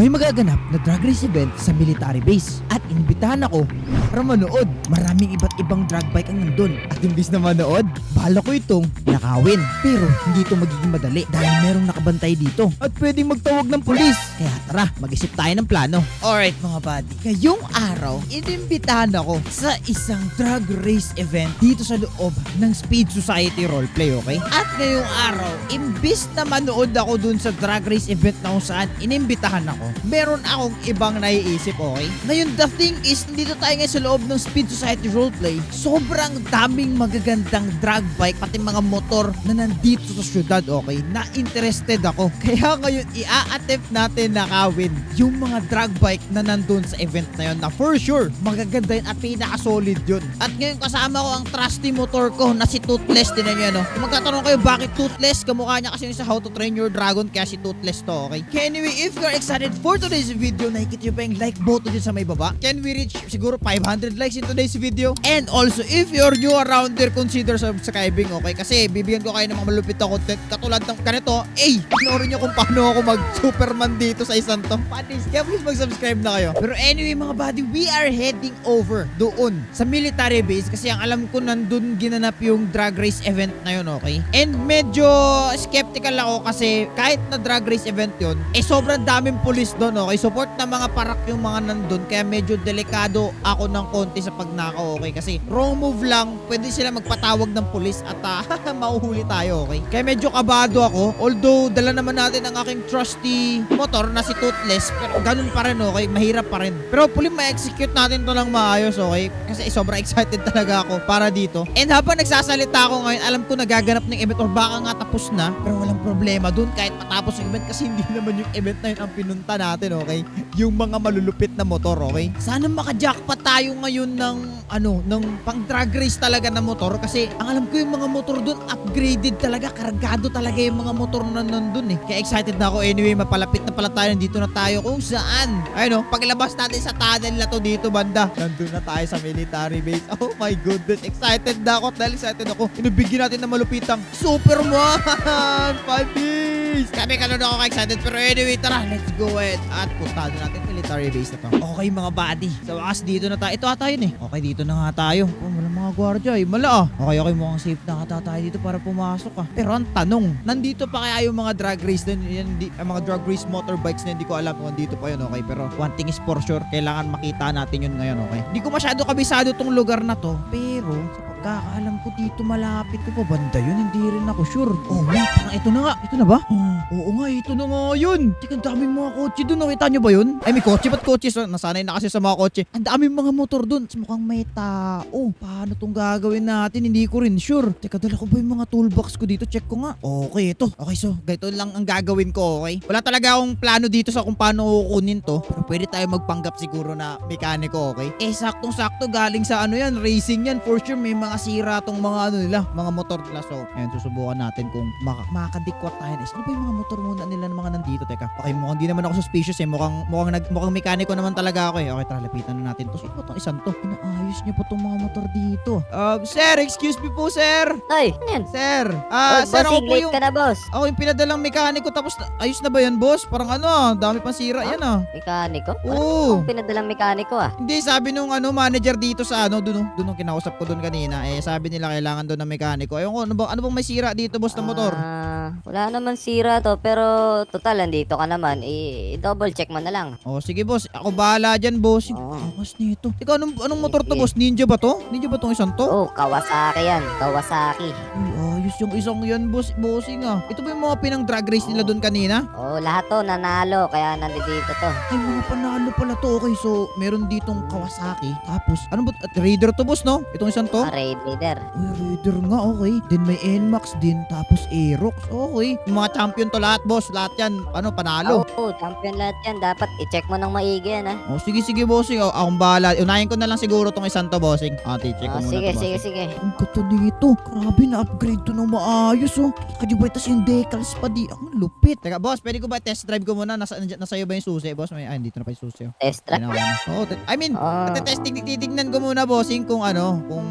may magaganap na drag race event sa military base at inibitahan ako para manood. Maraming iba't ibang drag bike ang nandun. At imbis na manood, bala ko itong nakawin. Pero hindi ito magiging madali dahil merong nakabantay dito at pwedeng magtawag ng pulis. Kaya tara, mag-isip tayo ng plano. Alright mga buddy, ngayong araw, inimbitahan ako sa isang drag race event dito sa loob ng Speed Society Roleplay, okay? At ngayong araw, imbis na manood ako dun sa drag race event na kung saan inimbitahan ako, meron akong ibang naiisip, okay? Ngayon, the thing is, dito tayo ngayon sa loob ng Speed Society Roleplay, sobrang daming magagandang drag bike, pati mga motor na nandito sa syudad, okay? Na interested ako. Kaya ngayon, i-attempt natin nakawin yung mga drag bike na nandun sa event na yun na for sure, magaganda yun at pinaka-solid yun. At ngayon kasama ko ang trusty motor ko na si Toothless. Tinan nyo, no? Kung magtatanong kayo, bakit Toothless? Kamukha niya kasi yung sa How to Train Your Dragon, kaya si Toothless to, okay? Anyway, if you're excited for today's video, nakikita nyo ba yung like button dyan sa may baba? Can we reach siguro 500 likes in today's video? And also, if you're new around there, consider subscribing, okay? Kasi bibigyan ko kayo ng mga malupit na content katulad ng ganito. Eh, panoorin nyo kung paano ako mag-superman dito sa isang to. Patis, kaya please mag-subscribe na kayo. Pero anyway, mga buddy, we are heading over doon sa military base kasi ang alam ko nandun ginanap yung drag race event na yun, okay? And medyo skeptical ako kasi kahit na drag race event yun, eh sobrang daming pulis doon, okay? Support na mga parak yung mga nandun kaya medyo delikado ako ng konti sa pagnakaw, okay? Kasi wrong move lang, pwede sila magpatawag ng pulis at ah, mauhuli tayo, okay? Kaya medyo kabado ako. Although, dala naman natin ang aking trusty motor na si Toothless, pero ganun pa rin, okay? Mahirap pa rin. Pero hopefully, ma-execute natin to ng maayos, okay? Kasi sobrang excited talaga ako para dito. And habang nagsasalita ako ngayon, alam ko nagaganap ng event or baka nga tapos na, pero walang problema dun kahit matapos yung event kasi hindi naman yung event na yun ang pinunta natin, okay? Yung mga malulupit na motor, okay? Sana maka-jackpot tayo ngayon ng, ano, ng pang drag race talaga na motor kasi ang alam ko yung mga motor dun upgraded talaga, kargado talaga yung mga motor na nandun eh. Kaya excited na ako anyway, mapalapit na pala tayo, nandito na tayo kung saan. Ayun oh, paglabas natin sa tunnel na to dito banda, nandun na tayo sa military base. Oh my goodness, excited na ako dahil excited ako. Inubigyan natin ng malupitang Superman! Pabis! Kami kanon ako ka-excited pero anyway, tara, let's go ahead at puntahan na natin military base na to. Okay mga buddy, sa wakas dito na tayo. Ito ata yun eh. Okay, dito na nga tayo. Oh, wala mga gwardiya eh. Mala ah. Okay, okay, mukhang safe na kata tayo dito para pumasok ah. Pero ang tanong, nandito pa kaya yung mga drag race din, yan, di, ang mga drag race motorbikes na hindi ko alam kung nandito pa yun, okay? Pero one thing is for sure, kailangan makita natin yun ngayon, okay? Hindi ko masyado kabisado tong lugar na to, pero sa pagkakaalam ko dito malapit ko pa banda yun, hindi rin ako sure. Oh, wait, parang ito na nga. Ito na ba? Oh, oo nga, ito na nga yun. Tika, ang daming mga kotse dun. Nakita nyo ba yun? Ay, may kotse. Ba't kotse? So, nasanay na kasi sa mga kotse. Ang daming mga motor dun. Tapos mukhang may tao. Paano tong gagawin natin? Hindi ko rin sure. Teka, dala ko ba yung mga toolbox ko dito? Check ko nga. Okay, ito. Okay, so, ganito lang ang gagawin ko, okay? Wala talaga akong plano dito sa kung paano kukunin to. Pero pwede tayo magpanggap siguro na mekaniko, okay? Eh, saktong-sakto galing sa ano yan, racing yan. For sure, may mga sira tong mga ano nila, mga motor nila. So, ayun, susubukan natin kung maka makakadikwat tayo. Eh, Ano ba yung mga motor muna nila ng mga nandito? Teka, okay, mukhang di naman ako suspicious eh. Mukhang, mukhang, nag, mukhang mekaniko naman talaga ako eh. Okay, tara, lapitan na natin to. Sino ba itong isang to? Pinaayos niyo po itong mga motor dito. Um, sir, excuse me po, sir. Ay, ano yan? Sir, ah, oh, sir, ako po yung... ka na, boss. Ako yung pinadalang mekaniko tapos na- ayos na ba yan, boss? Parang ano dami pang sira yan ah. Mekaniko? Oo. Ano pinadalang mekaniko ah? Hindi, sabi nung ano, manager dito sa ano, dun, dun nung kinausap ko dun kanina, eh sabi nila kailangan doon ng mekaniko. Ayun ko, ano, ba, ano bang may sira dito, boss, na motor? Ah, wala naman sira to, pero total, andito ka naman. I-double check mo na lang. Oh, sige, boss. Ako bahala dyan, boss. Oo. tawas nito. Ikaw, anong, anong motor to, Sige. boss? Ninja ba to? Ninja ba tong isang to? Oh, Kawasaki yan. Kawasaki. Ay, ayos yung isang yan, boss. Bossing ah. Ito ba yung mga pinang drag race nila doon kanina? Oh, lahat to nanalo, kaya nandito to. Ay, mga panalo pala to. Okay, so, meron ditong Kawasaki. Tapos, ano ba? At Raider to, boss, no? Itong isang to? Ah, raid leader. Uy, Raider nga, okay. Then may NMAX din, tapos Aerox. Okay. Yung mga champion to lahat, boss. Lahat yan, ano, panalo. Oh, champion lahat yan. Dapat i-check mo ng maigi yan ah. Oh, sige, sige, bossing. Oh, akong bahala. Unahin ko na lang siguro tong isang to, bossing. Ah, check ko Oh, muna sige, to, sige, bossing. sige. Ang ganda nito. Grabe, na-upgrade to ng maayos, oh. Kajubitas yung decals pa di. Ang lupit. Teka, boss, pwede ko ba test drive ko muna? Nasa, nandiyan- nasa iyo ba yung susi, boss? May, ay, dito na pa yung susi, oh. Test drive. Oo, te- I mean, Ah, testing titignan ko muna, bossing, kung ano, kung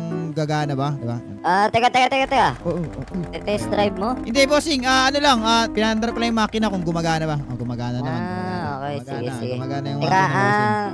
gagana ba, di ba? ah, teka, teka, teka, teka. Oo, oo, oo. Test drive mo? Hindi, bossing, ah, ano lang, ah, pinandar ko lang yung makina kung gumagana ba. Oh, gumagana naman. Ah, okay, Okay, sige, Gumagana, sige. Gumagana yung Teka, aking bossing. ah,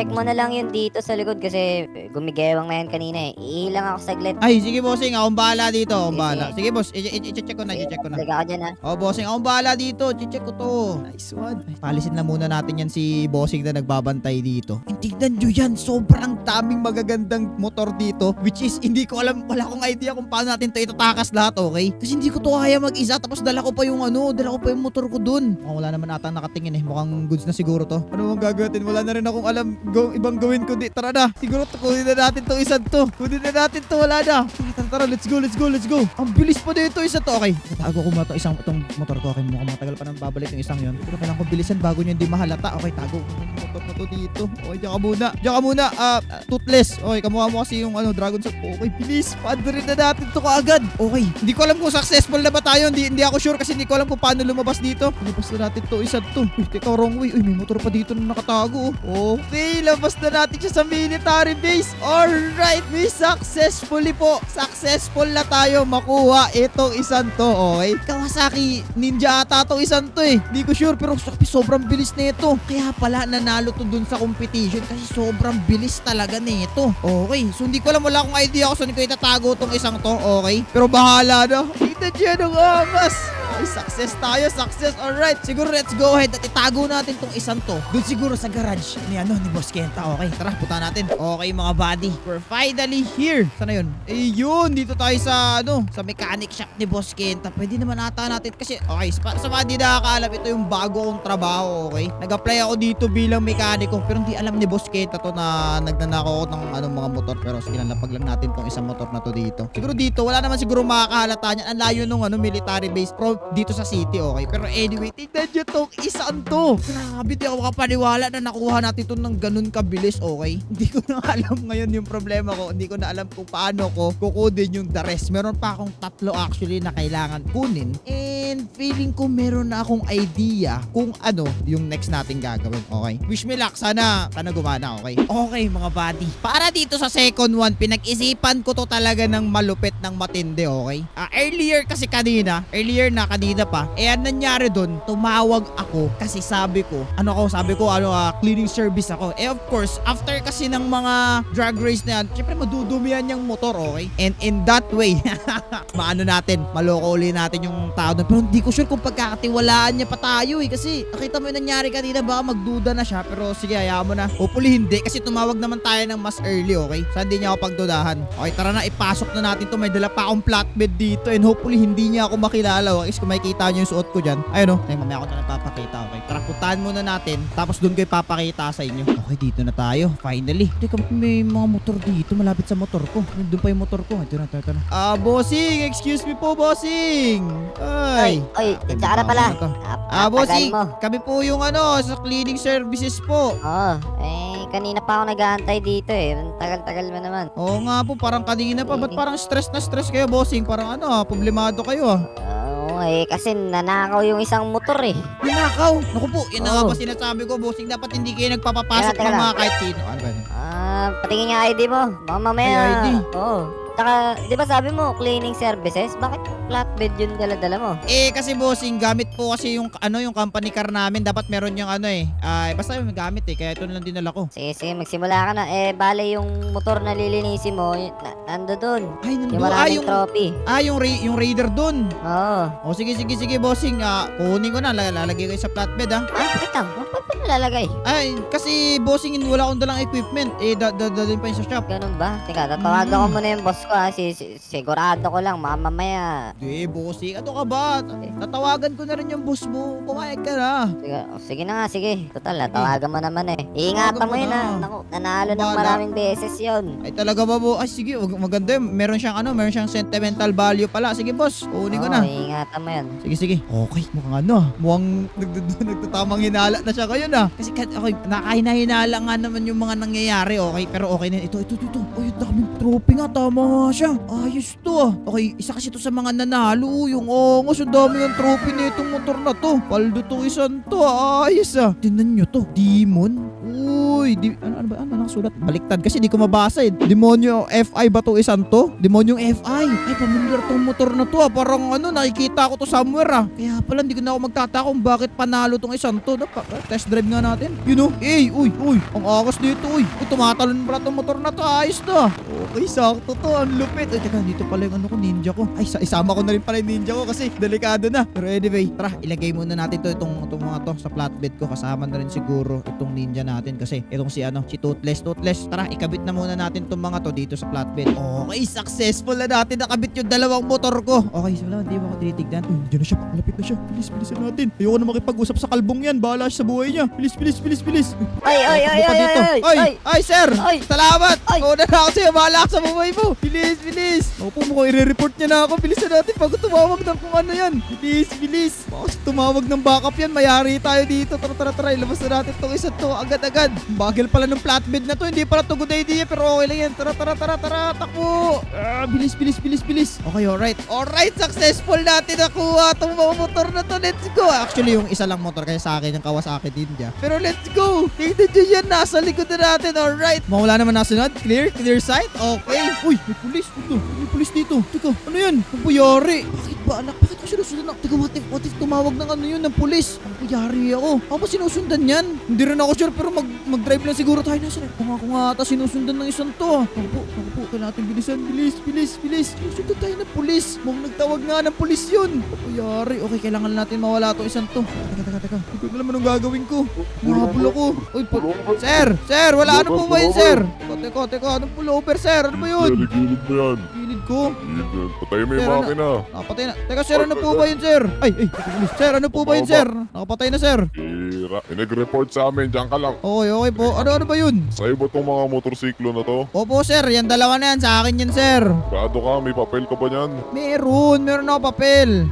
i-check mo na lang yun dito sa likod kasi gumigewang na yan kanina eh. Iilang ako saglit. Ay, sige bossing, akong bahala dito, akong Sige, bahala. sige. Sige boss, i-check ko na, Sige, i-check ko na. Teka ako dyan ah. Oh, bossing, akong bahala dito. Check ko to. Nice one. Palisin na muna natin yan si bossing na nagbabantay dito. And tignan nyo yan, sobrang daming magagandang motor dito. Which is, hindi ko alam, wala akong idea kung paano natin to itatakas lahat, okay? Kasi hindi ko to kaya mag-isa. Tapos dala ko pa yung ano, dala ko pa yung motor ko dun. Mukhang wala naman ata nakatingin eh. Mukhang goods na siguro to. Ano bang gagawin? Wala na rin akong alam go, ibang gawin ko. Di, tara na. Siguro to, kunin na natin tong isang to. Kunin na natin to. Wala na. Tara, tara, tara. Let's go, let's go, let's go. Ang bilis pa dito. Isa to. Okay. Tatago ko muna to. Isang itong motor ko. Okay, mukhang matagal pa nang babalik yung isang yon. Pero kailangan ko bilisan bago nyo hindi mahalata. Okay, tago motor na to dito. Okay, diyan ka muna. Diyan ka muna. Ah, toothless. Okay, kamukha mo kasi yung ano, dragon sa... Okay, bilis. Paandarin na natin to kaagad. Okay. Hindi ko alam kung successful na ba tayo. Hindi, hindi ako sure kasi hindi ko alam kung paano lumabas dito. Lumabas na natin to. Isa to. Uy, teka, wrong way. Uy, may motor pa dito na nakatago. oh. Okay, labas na natin siya sa military base. Alright, we successfully po. Successful na tayo makuha itong isang to. Okay. Kawasaki Ninja ata to isang to eh. Hindi ko sure pero sobrang bilis nito. Kaya pala nanalo to dun sa competition kasi sobrang bilis talaga nito. Okay. So hindi ko alam wala akong idea kung saan ko itatago tong isang to. Okay. Pero bahala na. Kita dyan ang angas. Success tayo, success. Alright, siguro let's go ahead at itago natin tong isang to. Doon siguro sa garage ni ano, ni Boss Kenta. Okay, tara, punta natin. Okay mga buddy, we're finally here. Sana yun? Eh yun, dito tayo sa ano, sa mechanic shop ni Boss Kenta. Pwede naman ata natin kasi, okay, sa, sa di nakakaalam, ito yung bago kong trabaho, okay? Nag-apply ako dito bilang mekaniko, pero hindi alam ni Boss Kenta to na nagnanakaw ako ng ano, mga motor. Pero sige lang, natin tong isang motor na to dito. Siguro dito, wala naman siguro makakahalata niyan. Ang layo nung ano, military base. Pro dito sa city, okay? Pero anyway, tignan nyo tong isang to. Grabe, di ako makapaniwala na nakuha natin to ng ganun kabilis, okay? Hindi ko na alam ngayon yung problema ko. Hindi ko na alam kung paano ko kukunin yung the rest. Meron pa akong tatlo actually na kailangan kunin. And feeling ko meron na akong idea kung ano yung next natin gagawin, okay? Wish me luck. Sana, sana gumana, okay? Okay, mga buddy. Para dito sa second one, pinag-isipan ko to talaga ng malupit ng matindi, okay? Ah, earlier kasi kanina, earlier na kanina pa, eh ang nangyari doon, tumawag ako kasi sabi ko, ano ako, sabi ko, ano, ah, cleaning service ako. Eh of course, after kasi ng mga drag race na yan, syempre madudumihan yung motor, okay? And in that way, maano natin, maloko uli natin yung tao doon. Pero hindi ko sure kung pagkakatiwalaan niya pa tayo eh. Kasi nakita mo yung nangyari kanina, baka magduda na siya. Pero sige, hayaan mo na. Hopefully hindi kasi tumawag naman tayo ng mas early, okay? So hindi niya ako pagdudahan. Okay, tara na, ipasok na natin to. May dala pa akong flatbed dito and hopefully hindi niya ako makilala. Okay, kung makikita niyo yung suot ko dyan. Ayun oh, ay mamaya ako na nagpapakita, okay? Tara, puntahan muna natin. Tapos doon ko ipapakita sa inyo. Okay, dito na tayo. Finally. Teka, may mga motor dito malapit sa motor ko. Doon pa yung motor ko. Ito na, ito na. Ah, bossing! Excuse me po, bossing! Ay! Oy, Ay, tsaka na pala. ano to? Ah, bossing! mo. Kami po yung ano, sa cleaning services po. Oo, eh, kanina pa ako nag-aantay dito eh. Ang Tagal-tagal mo naman. Oo nga po, parang kanina pa. Ba't parang stress na stress kayo, bossing? Parang ano, ah, problemado kayo ah. Oo, eh, kasi nanakaw yung isang motor eh. Ninakaw! Naku po, yan na nga Oo. ba sinasabi ko, bossing. Dapat hindi kayo nagpapapasok Teka, teka ng mga lang. kahit sino. Ano ba yun? Ah, patingin nga ID mo. Baka mamaya. Ay, ID? Oo. Tsaka, di ba sabi mo, cleaning services? Bakit flatbed yung dala-dala mo? Eh kasi bossing, gamit po kasi yung ano yung company car namin, dapat meron yung ano eh. Ay, basta yung gamit eh, kaya ito na lang dinala ko. Sige, sige, magsimula ka na. Eh, bale yung motor na lilinisin mo, y- na, nando dun. Ay, Yung nandun. Ah, yung, trophy. ah, yung, ra- yung Raider dun. Oo. O sige, sige, sige, bossing. Ah, kunin ko na, Lal- lalagay ko sa flatbed ah. Ah, wait lang. Ba't pa nalalagay? Ay, kasi bossing, wala akong dalang equipment. Eh, da da dalhin pa yun sa shop. Ganun ba? Teka, tatawagan ko muna yung boss ko ha. Si, si- sigurado ko lang, mamamaya. Di, bossing, ano ka ba? Tatawagan ko na rin yung boss mo. Pumayag ka na. Sige, oh, sige na nga, sige. Total, natawagan mo naman eh. Iingatan Tawagan mo mo yun na. Naku, nanalo ng maraming beses yun. Ay, talaga ba, bo? Ay, sige, wag- maganda yun. Meron siyang ano, meron siyang sentimental value pala. Sige, boss, kunin ko Oo, na. iingatan mo yun. Sige, sige. Okay, mukhang ano ah. Mukhang nagd- nagtatamang hinala na siya ngayon ah. Kasi ka- okay, nakahinahinala nga naman yung mga nangyayari, okay? Pero okay na. Ito, ito, ito, ito. Ay, ang daming trophy nga. Tama nga siya. Ayos to ah. Okay, isa kasi to sa mga nanalo. Yung ongos, ang dami ng trophy na itong motor na to. Paldo to isang to. Ayos ah. Tingnan nyo to. Demon. Uy, di, ano, ano ba? Ano nakasulat? Baliktad kasi di ko mabasa eh. Demonyo FI ba to isang to? Demonyong FI. Ay, familiar tong motor na to ah. Parang ano, nakikita ko to somewhere ah. Kaya pala hindi ko na ako magtataka bakit panalo tong isang to. Napa, test drive nga natin. You know? Eh, uy, uy. Ang akas dito, uy. Uy, tumatalon pala tong motor na to. Ayos to ah. Okay, sakto to. Ang lupit. Ay, teka, dito pala yung ano ko, ninja ko. Ay, sa isama ko na rin pala yung ninja ko kasi delikado na. Pero anyway, tara, ilagay muna natin to itong, itong mga to sa flatbed ko. Kasama na rin siguro itong ninja natin kasi itong si ano, si Toothless. Toothless, tara, ikabit na muna natin itong mga to dito sa flatbed. Okay, successful na natin nakabit yung dalawang motor ko. Okay, so wala, hindi mo ako tinitignan. Uy, diyan na siya, malapit na siya. Bilis, bilisan natin. Ayoko na makipag-usap sa kalbong yan. Bahala siya sa buhay niya. Bilis, bilis, bilis, bilis. Ay, ay, ay, Takbo ka ay, dito. ay, ay, ay, ay. ay, sir. Ay. Salamat. Ay. Una na ako sa'yo. Bahala ka sa buhay mo. Bilis, bilis. Ako po mukhang i-report niya na ako. Bilisan natin bago tumawag ng kung ano yan. Bilis, bilis. Kasi tumawag ng backup yan. Mayari tayo dito. Tara, tara, tara. Ilabas na natin itong isa to. Agad-agad. Bagel pala ng flatbed na to. Hindi pala to good idea. Pero okay lang yan. Tara, tara, tara, tara. Takbo. Ah, bilis, bilis, bilis, bilis. Okay, alright. Alright, successful natin nakuha itong mga motor na to. Let's go. Actually, yung isa lang motor kaya sa akin yung Kawasaki Ninja. Pero let's go. Tingnan nyo yan. Nasa likod na natin. Alright. Mawala naman nasunod. Clear? Clear sight? Okay. Uy, may pulis. Ito. May pulis dito. Teka, ano yan? Ang puyari. Bakit ba anak? Bakit ko sinusundan? Teka, what if, what if tumawag ng ano yun ng pulis? Ang puyari ako. Ako ba sinusundan yan? Hindi rin ako sure pero mag, mag-drive lang siguro tayo na sila. Kung ako nga ata sinusundan ng isang to. ah. Ako po, ako po. Kailangan natin bilisan. Bilis, bilis, bilis. Sinusundan tayo ng pulis. Mukhang nagtawag nga ng pulis yun. Ang puyari. Okay, kailangan natin mawala to isang to. Teka, teka, teka. Hindi ko alam anong gagawin ko. Mahabol ako. Uy, pa- Sir! Sir! Wala ano po ba yun, sir? Teka, teka, teka. Anong pullover, sir? Ano ba yun? Gilid mo yan. Gilid ko. Gilid. Patay mo yung Pero na- makina. Nakapatay na. Teka, sir, ano po ba yun, sir? Ay, ay. Sir, ano po ba yun, sir? Nakapatay na, sir. Ira. Eh, nag-report sa amin. Diyan ka lang. Okay, okay po. Ano, ano ba yun? Sa'yo ba itong mga motorsiklo na to? Opo, sir. Yan dalawa na yan. Sa akin yan, sir. Grado ka, may papel ka ba niyan? Meron. Meron ako papel.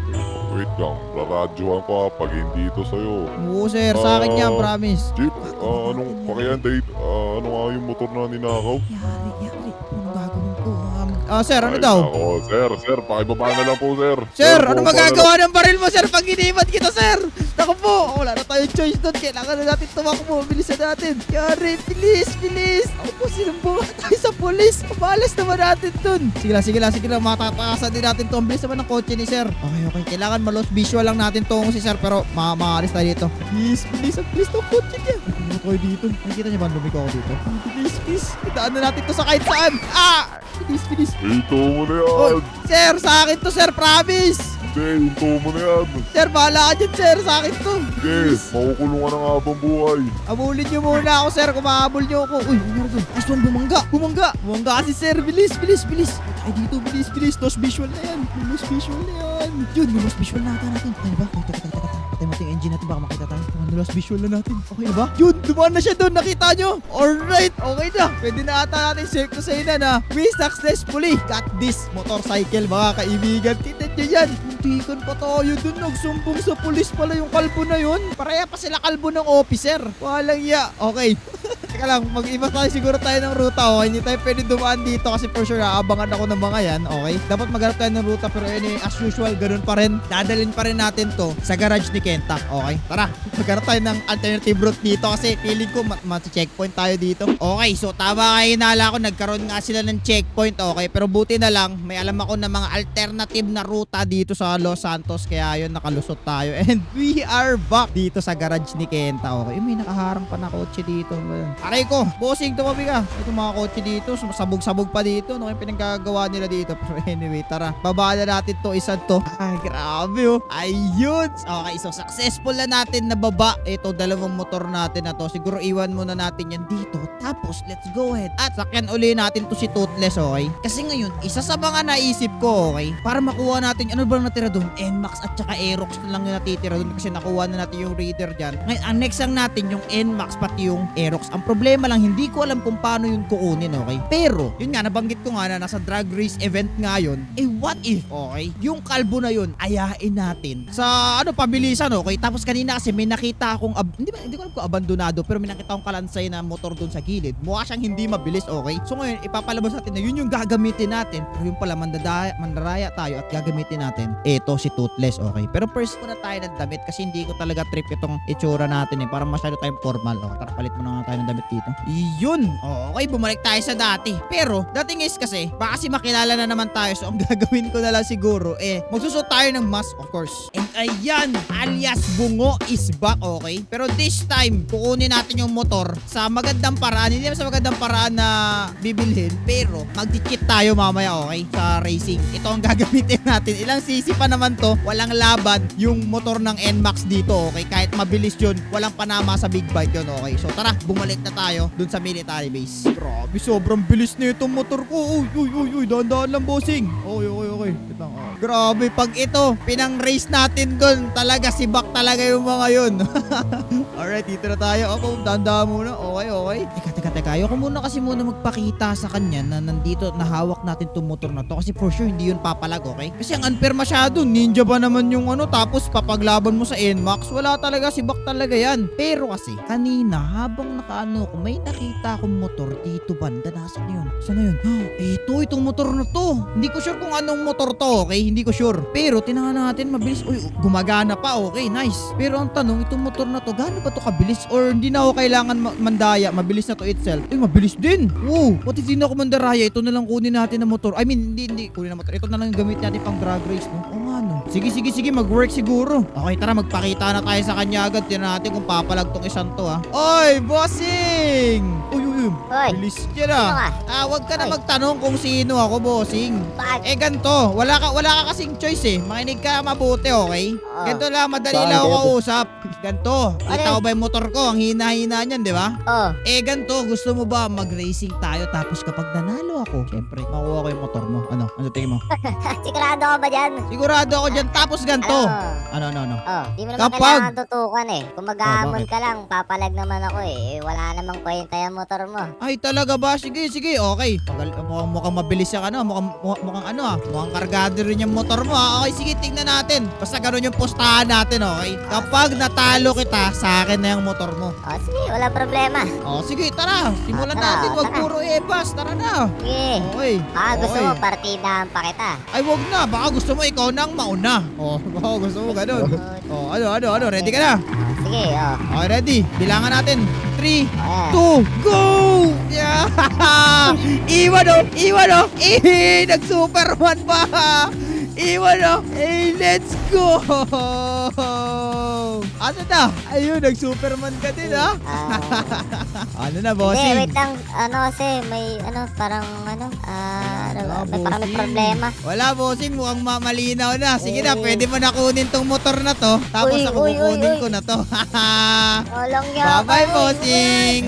Wait lang, raradyohan ko pag hindi ito sa'yo. Oo, sir. Sa akin yan, Ah. promise. Jeep, ah, anong pakiyan date? Ah, ano nga yung motor na ninakaw? Yari, Ah, sir, ano Ay, daw? nako, sir, sir, pakibaba na lang po, sir. Sir, ano bumaba na magagawa ng baril mo, sir, pag iniwan kita, sir? Naku po, wala na tayong choice doon. Kailangan na natin tumakbo. Bilisan natin. Yari, bilis, bilis. Ako po, sinumbungan tayo sa polis. Mabalas naman natin doon. Sige lang, sige lang, sige lang. Matatakasan din natin to. Ang bilis naman ng kotse ni sir. Okay, okay. Kailangan malos visual lang natin to si sir. Pero ma maalis tayo dito. Bilis, bilis. Ang bilis ng kotse niya. Ano kayo dito? Nakikita niyo ba ang lumiko ako dito? Bilis, bilis. Itaan na natin to sa kahit saan. Ah! Bilis, bilis. Ito mo na Oh, yan. sir, sa akin to, sir. Promise. Hindi, ito mo na yan. Sir, bahala ka dyan, sir. Sa akin to. Sige, makukulong ka ng habang buhay. Abulin niyo muna ako, sir. Kung mahabol niyo ako. Uy, nangyari doon. One, bumangga. Bumangga. Bumangga kasi, sir. Bilis, bilis, bilis. Ay, dito, bilis, bilis. Lost visual na yan. Lost visual na yan. Yun, lost visual na natin. na ba? Teka. Patay mo yung engine natin. Baka makita tayo. Ano, lost visual na natin. Okay na ba? Yun, dumaan na siya doon. Nakita nyo? Alright. Okay na. Pwede na ata natin safe to say na na we successfully got this motorcycle, mga kaibigan. Tignan nyo yan. Muntikan pa tayo dun. Nagsumbong sa pulis pala yung kalbo na yun. Pareha pa sila kalbo ng officer. Walang ya. Okay. Teka lang, mag-iba tayo siguro tayo ng ruta. Okay, hindi tayo pwede dumaan dito kasi for sure aabangan ako ng mga yan. Okay? Dapat maghanap tayo ng ruta pero anyway, as usual, ganun pa rin. Dadalhin pa rin natin to sa garage ni Kenta. Okay? Tara, maghanap tayo ng alternative route dito kasi feeling ko mat checkpoint tayo dito. Okay, so tama kayo hinala ko. Nagkaroon nga sila ng checkpoint. Okay, pero buti na lang, may alam ako ng mga alternative na ruta dito sa Los Santos. Kaya yun, nakalusot tayo. And we are back dito sa garage ni Kenta. Okay, may nakaharang pa na kotse dito. Aray ko, bossing, tumabi ka. Ito mga kotse dito, sabog-sabog pa dito. Ano yung pinagkagawa nila dito? Pero anyway, tara. Baba na natin to, isa to. Ay, grabe oh. Ayun. Okay, so successful na natin na baba. Ito, dalawang motor natin na to. Siguro iwan muna natin yan dito. Tapos, let's go ahead. At sakyan uli natin to si Toothless, okay? Kasi ngayon, isa sa mga naisip ko, okay? Para makuha natin, ano ba natira doon? NMAX at saka Aerox na lang yung natitira doon kasi nakuha na natin yung Raider dyan. Ngayon, ang next lang natin yung NMAX pati yung Aerox. Ang problema lang, hindi ko alam kung paano yun kukunin, okay? Pero, yun nga, nabanggit ko nga na nasa drag race event nga yun. Eh, what if, okay? Yung kalbo na yun, ayain natin sa, ano, pabilisan, okay? Tapos kanina kasi may nakita akong, ab- hindi, ba, hindi ko alam kung abandonado, pero may nakita akong kalansay na motor doon sa gilid. Mukha siyang hindi mabilis, okay? So ngayon, ipapalabas natin na yun yung gagamitin natin. Pero yung pala, mandadaya, mandaraya tayo at gagamitin natin, eto si Toothless, okay? Pero first muna tayo ng damit kasi hindi ko talaga trip itong itsura natin eh. Parang masyado tayong formal, okay? Tara, palit muna nga tayo ng damit gamit dito. Yun! Okay, bumalik tayo sa dati. Pero, dating is kasi, baka kasi makilala na naman tayo. So, ang gagawin ko na lang siguro, eh, magsusot tayo ng mask, of course. And ayan, alias Bungo is back, okay? Pero this time, kukunin natin yung motor sa magandang paraan. Hindi sa magandang paraan na bibilhin. Pero, mag-cheat tayo mamaya, okay? Sa racing. Ito ang gagamitin natin. Ilang cc pa naman to. Walang laban yung motor ng NMAX dito, okay? Kahit mabilis yun, walang panama sa big bike yun, okay? So tara, bumalik na tayo dun sa military base. Grabe, sobrang bilis na itong motor ko. Uy, uy, uy, uy, dahan-dahan lang, bossing. Okay, okay, okay. Wait lang, ah. Grabe, pag ito, pinang-race natin dun, talaga, si Bak talaga yung mga yun. Alright, dito na tayo. Ako, dahan-dahan muna. Okay, okay. Teka, teka, teka. Ayoko muna kasi muna magpakita sa kanya na nandito, nahawak natin itong motor na to. Kasi for sure, hindi yun papalag, okay? Kasi ang unfair masyado. Ninja ba naman yung ano, tapos papaglaban mo sa NMAX? Wala talaga, si Bak talaga yan. Pero kasi, kanina, habang nakaano ko, may nakita akong motor dito banda. Nasaan na yun? Saan na yun? ito, itong motor na to. Hindi ko sure kung anong motor to, okay? Hindi ko sure. Pero, tinahan natin, mabilis. Uy, gumagana pa, okay, nice. Pero ang tanong, itong motor na to, gaano ba to kabilis? Or hindi na ako kailangan ma- mandaya, mabilis na to itself? Uy, mabilis din. Wow, what if hindi na ako mandaraya? Ito na lang kunin natin na motor. I mean, hindi, hindi, kunin na motor. Ito na lang gamit natin pang drag race, no? Oo nga? Sige, sige, sige, mag-work siguro. Okay, tara, magpakita na tayo sa kanya agad. Tingnan natin kung papalag tong isang to, ha? Oy, bossing! Uy, uy, uy. Hoy, Bilis ka na. Sino ka? Ah, wag ka na Oy. magtanong kung sino ako, bossing. bakit? Eh ganto, wala ka wala ka kasing choice eh. Makinig ka mabuti, okay? Oo. Ganto lang, madali lang ako ka? kausap. Ganto, kita Ano? ko ba yung motor ko? Ang hina-hina niyan, di ba? Oh, Eh ganto, gusto mo ba mag-racing tayo tapos kapag nanalo ako, syempre, makuha ko yung motor mo. Ano? Ano tingin mo? sigurado ka ba dyan? Sigurado ako dyan. Tapos ganto. Ano? Ano, ano, ano? Oh, di mo naman Kapag- kailangan tutukan eh. Kung mag-aamon bakit? ka lang, papalag naman ako eh. Eh, Wala namang kwenta yung motor mo. Ay, talaga ba? Sige, sige, okay. Magal, mukhang, mukhang mabilis yung ano, mukhang, mukhang, mukhang ano ah. Mukhang kargado rin yung motor mo ah. Okay, sige, tingnan natin. Basta ganun yung postahan natin, okay? Kapag natalo kita, sa akin na yung motor mo. Oh, sige, wala problema. Oh, sige, tara. Simulan Ah, tara, natin. Wag tara. puro ebas. Tara na. Sige. Okay. Ah, gusto okay. mo, partidahan pa kita. Ay, wag na. Baka gusto mo ikaw nang mauna. Oh, baka gusto mo ganun. Oh, ano, ano, ano. Ready ka na? Sige, oh. Okay, ready. Bilangan natin. 3, Ayan. 2, go! Yeah! Iwan o! Iwan o! Eh, nag-superman pa! Iwan o! Eh, let's go! Ano na? Ayun, nag-superman ka din ha? Ah, Ano na, Hindi, bossing? wait lang. Ano kasi, may, ano, parang, ano, ah, ano, Ah, may parang may bossing. problema. Wala, bossing. Mukhang ma- malinaw na. Sige na, pwede mo na kunin tong motor na to. Tapos Uy, ako uy, uy, kukunin uy. ko na to. Walang yaka. Bye-bye, bossing!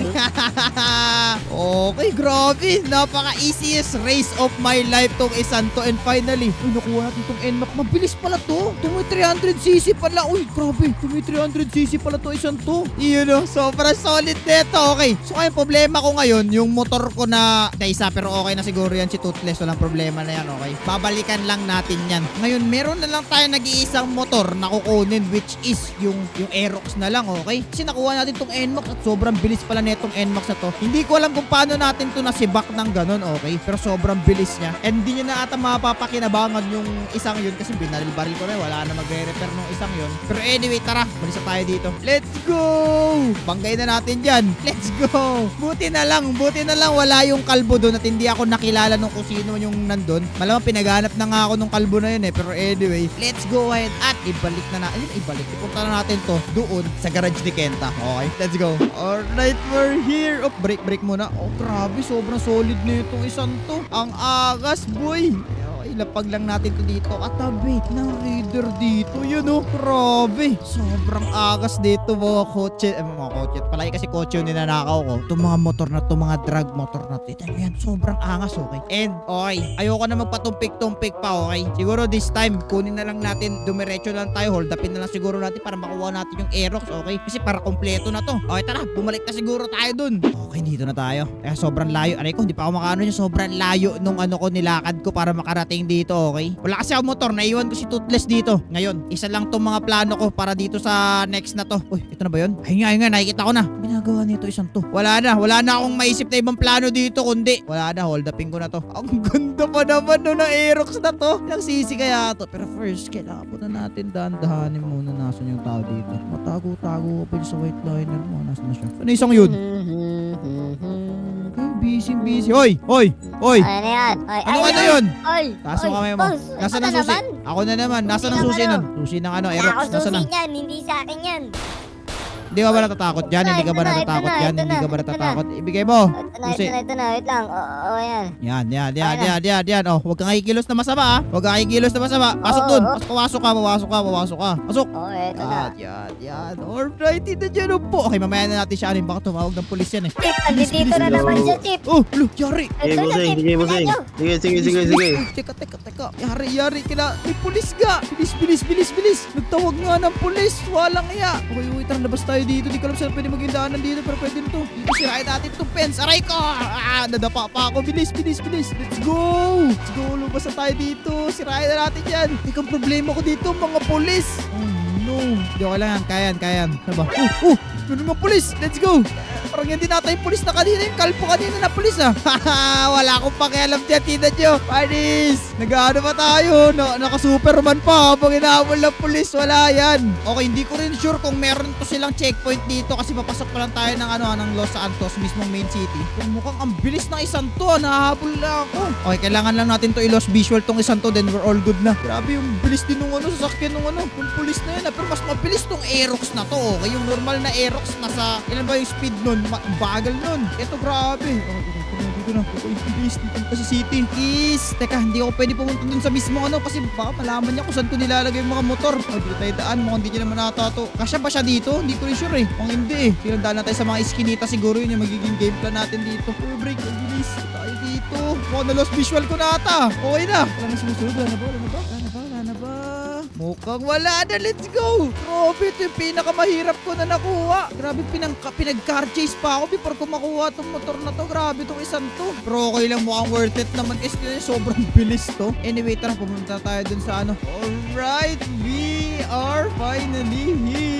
okay, grabe. Napaka-easiest race of my life tong isang to. And finally, uy, nakuha natin tong NMAX. Mabilis pala to. Tumi 300cc pala. Uy, grabe. Tumi 300cc pala to isang to. Iyon o, sobrang solid nito. Okay. So, kaya problema ko ngayon, yung motor ko na na isa, pero okay na siguro yan si Toothless. Walang problema na yan, okay? Babalikan lang natin yan. Ngayon, meron na lang tayo nag-iisang motor na kukunin, which is yung, yung Aerox na lang, okay? Kasi nakuha natin tong NMAX at sobrang bilis pala netong NMAX na to. Hindi ko alam kung paano natin to nasibak ng ganun, okay? Pero sobrang bilis niya. And di nyo na ata mapapakinabangan yung isang yun kasi binaril-baril ko na. Wala na magre-repair nung isang yun. Pero anyway, tara. Malis na tayo dito. Let's go! Banggay na natin dyan. Let's go! Buti na lang, buti na lang wala yung kalbo doon at hindi ako nakilala nung kung sino yung nandun. Malamang pinaghanap na nga ako nung kalbo na yun eh. Pero anyway, let's go ahead at ibalik na natin. Ibalik. Ipunta na natin to doon sa garage ni Kenta. Okay, let's go. Alright, we're here. Oh, break, break muna. Oh, grabe. Sobrang solid na itong isang to. Ang agas, boy. Okay, lapag lang natin to dito. Katabi ng reader dito. Yun oh, grabe. Sobrang agas dito mga kotse. Eh, mga kotse. Palagi kasi kotse yung ninanakaw ko. Itong mga motor na to, mga drag motor na to. Ito yan, sobrang angas, okay? And, okay, ayoko na magpatumpik-tumpik pa, okay? Siguro this time, kunin na lang natin, dumiretso lang tayo, hold upin na lang siguro natin para makuha natin yung Aerox, okay? Kasi para kompleto na to. Okay, tara, bumalik na siguro tayo dun. Okay, dito na tayo. Kaya sobrang layo. Aray ko, hindi pa ako makaano yung sobrang layo nung ano ko nilakad ko para makarating dito, okay? Wala kasi ako motor, naiwan ko si Toothless dito. Ngayon, isa lang tong mga plano ko para dito sa next na to. Uy, ito na ba yun? Ayun nga, ayun nga, nakikita ko na. Ginagawa nito isang to. Wala na, wala na akong maisip na ibang plano dito, kundi. Wala na, hold upin ko na to. Ang ganda pa naman no na Aerox na to. Ilang sisi kaya to. Pero first, kailangan muna natin dahan-dahanin muna nasan yung tao dito. Matago-tago pa yun sa white liner mo. Nasaan na siya? Ano isang yun? Busy. Hoy, hoy, hoy. Ano yan? Ay, Ano ay, ano ay, yun? Ay, Taas mo ay, kamay mo. boss, Nasaan ano ang susi? naman? Ako na naman. Nasaan ang Susi susi ng nun? ano? Susi ng ano, Aerox. ako Nasaan na? susi niyan, hindi sa akin yan. Hindi ka ba natatakot dyan? Hindi ka ba natatakot dyan? Hindi ka ba natatakot? Ibigay mo. Ito na, ito na, ito na, wait lang. Oo, yan. Yan, yan, yan, yan, yan, yan. Oh, huwag kang kikilos na masama ah. Huwag kang kikilos na masama. Pasok dun. oo. Pas- Pawasok ka, pawasok ka, pawasok ka. Pasok. Oo, ito na. Yan, yan, yan. Alright, ito dyan po. Okay, mamaya na natin siya. Ano, baka tumawag ng pulis yan eh. Chip, andito bilis, na naman siya, Chip. Oh, lo, yari. Sige, busing. Sige, busing. Sige, sige, sige, sige. Teka, teka, teka. Yari, yari. Kina, may pulis ga. Bilis, bilis, bilis, bilis. Nagtawag nga ng pulis. Walang iya. Okay, wait, tara, labas tayo dito. Di ko alam saan pwede maging daanan dito, pero pwede nito. Dito, sirain natin itong fence. Aray ko! Ah, nadapa pa ako. Bilis, bilis, bilis. Let's go! Let's go, lumabas na tayo dito. Sirain na natin yan. Ang problema ko dito, mga pulis. Oh, no. Di ko kailangan. Kayan, kayan. Ano ba? Oh, oh! Meron mga pulis. Let's go! Parang hindi natay pulis na kanina yung kalpo kanina na pulis ah. Wala akong pakialam dyan, tita nyo. Panis! Nag-ano pa tayo? No, Naka-superman pa habang inahabol ng pulis. Wala yan. Okay, hindi ko rin sure kung meron to silang checkpoint dito kasi papasok pa lang tayo ng ano ng Los Santos, mismong main city. Pero mukhang ang bilis ng isang to. ah. Nahabol na ako. Okay, kailangan lang natin to i-loss visual tong isang to then we're all good na. Grabe yung bilis din nung ano, sasakyan nung ano, yung pulis na yun. ah. Pero mas mabilis tong Aerox na to. Okay, yung normal na Aerox nasa, ilan ba yung speed nun? Ma- bagal nun. Ito grabe. Okay, dito na, dito na. Okay, bilis dito na sa city. Please. Teka, hindi ako pwede pumunta dun sa mismo ano kasi baka malaman niya kung saan ko nilalagay yung mga motor. Oh, dito tayo daan. Mukhang hindi niya naman natato. Kasya ba siya dito? Hindi ko rin sure eh. Kung hindi eh. Sinandaan na tayo sa mga iskinita siguro yun yung magiging game plan natin dito. Oh, break. Ang bilis. Tayo dito. Mukhang na-lost visual ko na ata. Okay na. Wala na sumusunod. Wala na ba? Wala na ba? Mukhang wala na. Let's go. Grabe, ito yung pinakamahirap ko na nakuha. Grabe, pinang, pinag-car chase pa ako before ko makuha tong motor na to. Grabe, tong isang to. Pero okay lang, mukhang worth it naman kasi sobrang bilis to. Anyway, tara, pumunta tayo dun sa ano. Alright, we are finally here.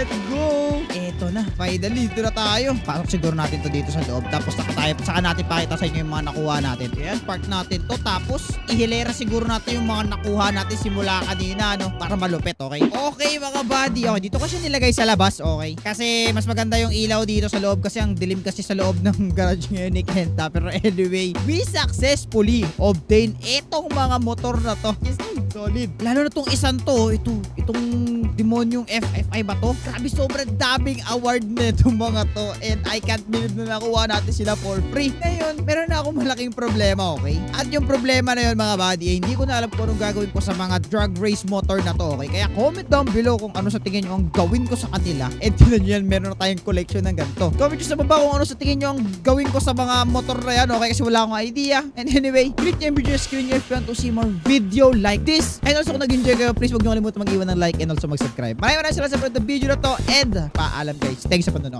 Let's go. Eto na, finally, dito na tayo. Pasok siguro natin to dito sa loob. Tapos saka tayo, saka natin pakita sa inyo yung mga nakuha natin. Ayan, park natin to. Tapos, ihilera siguro natin yung mga nakuha natin simula kanina, no? Para malupit, okay? Okay, mga buddy. Okay, dito ko siya nilagay sa labas, okay? Kasi mas maganda yung ilaw dito sa loob kasi ang dilim kasi sa loob ng garage ngayon ni Kenta. Pero anyway, we successfully obtain itong mga motor na to. Yes, solid. Lalo na tong isang to, ito, itong demonyong FFI ba to? Grabe, sobrang daming award na itong mga to. And I can't believe na nakuha natin sila for free. Ngayon, meron na akong malaking problema, okay? At yung problema na yun, mga buddy, eh, hindi ko na alam kung anong gagawin ko sa mga drag race motor na to, okay? Kaya comment down below kung ano sa tingin nyo ang gawin ko sa kanila. And tinan nyo yan, meron na tayong collection ng ganito. Comment nyo sa baba kung ano sa tingin nyo ang gawin ko sa mga motor na yan, okay? Kasi wala akong idea. And anyway, click yung video screen if you want to see more video like this. And also kung nag-enjoy kayo, please huwag nyo kalimutan mag-iwan ng like and also mag-subscribe. Maraming maraming salamat sa video na to and paalam guys. Thanks sa panonood.